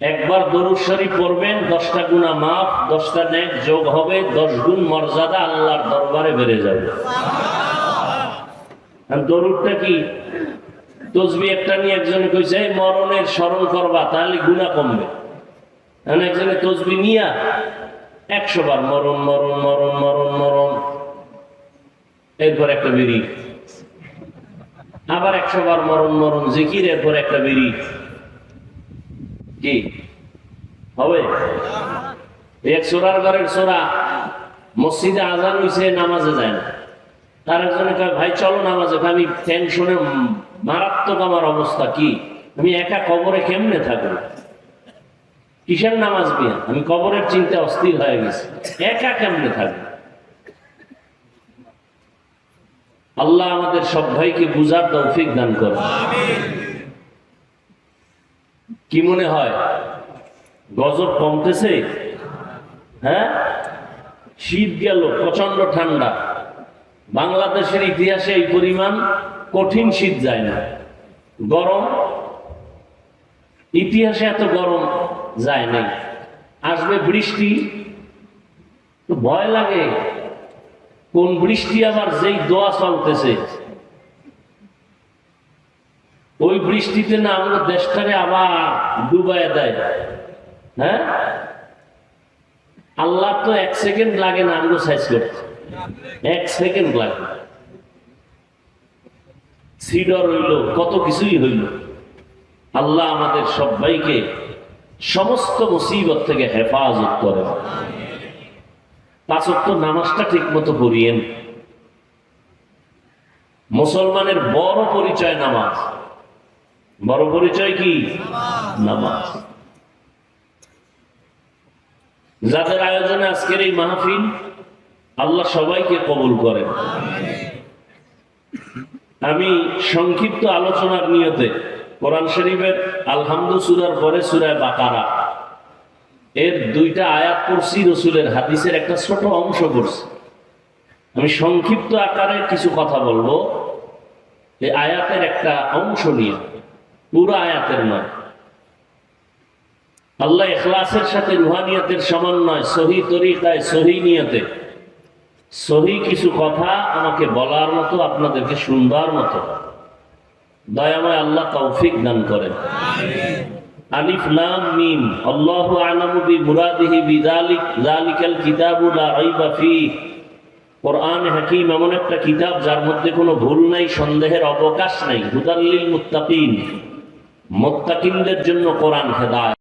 একবার দরুদ শরীফ পড়বেন, দশটা গুণা মাফ, দশটা নেক যোগ হবে, দশ গুণ মর্যাদা আল্লাহর দরবারে বেড়ে যাবে। দরুদটা কি? তসবি একটা নিয়ে একজনে কইছে মরণের স্মরণ করবা, তাহলে গুণা কমবে। এখন একজনে তসবি নিয়া, একশো বার মরণ মরণ মরণ মরণ মরণ। এরপর একটা বিড়ি। আবার একশো বার মরণ মরণ, জিকির, এরপর একটা বিড়ি। কি? হবে? এক সোরার ঘরের সোরা। মসজিদে আজান হইছে, নামাজে যায় না। তার একজনে কয়, ভাই, চলো নামাজে। আমি টেনশনে মারাত্মক আমার অবস্থা কি? আমি একা কবরে কেমনে থাকব? কিসের নামাজ বিয়া? আমি কবরের চিন্তা অস্থির হয়ে গেছি। একা কেমনে থাকব? আল্লাহ আমাদের সব ভাইকে বুঝার তৌফিক দান করে কি মনে হয়? গজব কমতেছে? হ্যাঁ? শীত গেল প্রচণ্ড ঠান্ডা। বাংলাদেশের ইতিহাসে এই পরিমাণ কঠিন শীত যায় না। গরম? ইতিহাসে এত গরম যায় নাই। আসবে বৃষ্টি? ভয় লাগে। কোন বৃষ্টি আবার যেই দোয়া চলতেছে? ওই বৃষ্টিতে না আমরা দেশটারে আবার ডুবাইয়া দেয়। হ্যাঁ? আল্লাহ তো এক সেকেন্ড লাগে না আমরা সাইজ করতে এক সেকেন্ড লাগে। সিডর হইল, কত কিছুই হইল। আল্লাহ আমাদের সবাইকে সমস্ত মুসিবত থেকে হেফাজত করে পাঁচক্ত নামাজটা ঠিক মতো পড়িয়েন। মুসলমানের বড় পরিচয় নামাজ। বড় পরিচয় কি? নামাজ। যাদের আয়োজনে আজকের এই মাহফিল, আল্লাহ সবাইকে কবুল করেন। আমি সংক্ষিপ্ত আলোচনার নিয়তে কোরআন শরীফের আলহামদু সুরার পরে সুরায় বাকারা। এর দুইটা আয়াত পড়ছি, রসুলের হাদিসের একটা ছোট অংশ পড়ছি। আমি সংক্ষিপ্ত আকারে কিছু কথা বলব। এই আয়াতের একটা অংশ নিয়ে। পুরো আয়াতের নয়। আল্লাহ এখলাসের সাথে রুহানিয়তের সমন্বয়, সহি তরিকায়, সহি নিয়তে। সহি কিছু কথা আমাকে বলার মতো, আপনাদেরকে শুনবার মতো। দয়াময় আল্লাহ তৌফিক দান করেন। আলিফ, লাম, মিম। আল্লাহু আলামু বি মুরাদিহি বিযালিক যালিকাল কিতাবু লা রাইবা ফিহি কোরআন হাকিম এমন একটা কিতাব যার মধ্যে কোনো ভুল নাই, সন্দেহের অবকাশ নাই। হুদাল্লিল মুত্তাকিন। মুত্তাকিনদের জন্য কোরআন হেদায়েত।